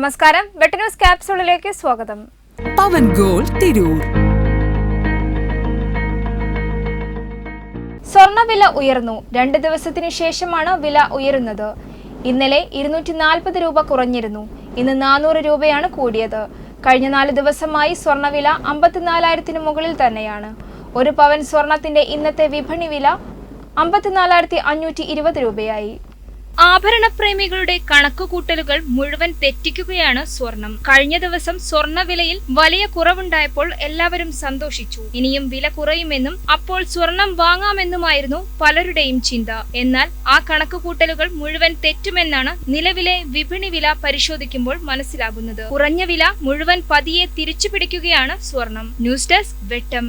നമസ്കാരം. വെട്ട ന്യൂസ് ക്യാപ്സൂളിലേക്ക് സ്വാഗതം. പവൻ ഗോൾ തിരൂർ. സ്വർണവില ഉയർന്നു. രണ്ട് ദിവസത്തിന് ശേഷമാണ് വില ഉയരുന്നത്. ഇന്നലെ ഇരുന്നൂറ്റി നാൽപ്പത് രൂപ കുറഞ്ഞിരുന്നു. ഇന്ന് നാനൂറ് രൂപയാണ് കൂടിയത്. കഴിഞ്ഞ നാല് ദിവസമായി സ്വർണവില അമ്പത്തിനാലായിരത്തിന് മുകളിൽ തന്നെയാണ്. ഒരു പവൻ സ്വർണത്തിന്റെ ഇന്നത്തെ വിപണി വില അമ്പത്തിനാലായിരത്തി അഞ്ഞൂറ്റി ഇരുപത് രൂപയായി. ആഭരണപ്രേമികളുടെ കണക്കുകൂട്ടലുകൾ മുഴുവൻ തെറ്റിക്കുകയാണ് സ്വർണം. കഴിഞ്ഞ ദിവസം സ്വർണവിലയിൽ വലിയ കുറവുണ്ടായപ്പോൾ എല്ലാവരും സന്തോഷിച്ചു. ഇനിയും വില കുറയുമെന്നും അപ്പോൾ സ്വർണം വാങ്ങാമെന്നുമായിരുന്നു പലരുടെയും ചിന്ത. എന്നാൽ ആ കണക്കുകൂട്ടലുകൾ മുഴുവൻ തെറ്റുമെന്നാണ് നിലവിലെ വിപണി വില പരിശോധിക്കുമ്പോൾ മനസ്സിലാകുന്നത്. കുറഞ്ഞ വില മുഴുവൻ പതിയെ തിരിച്ചു പിടിക്കുകയാണ് സ്വർണം. News desk Vettam.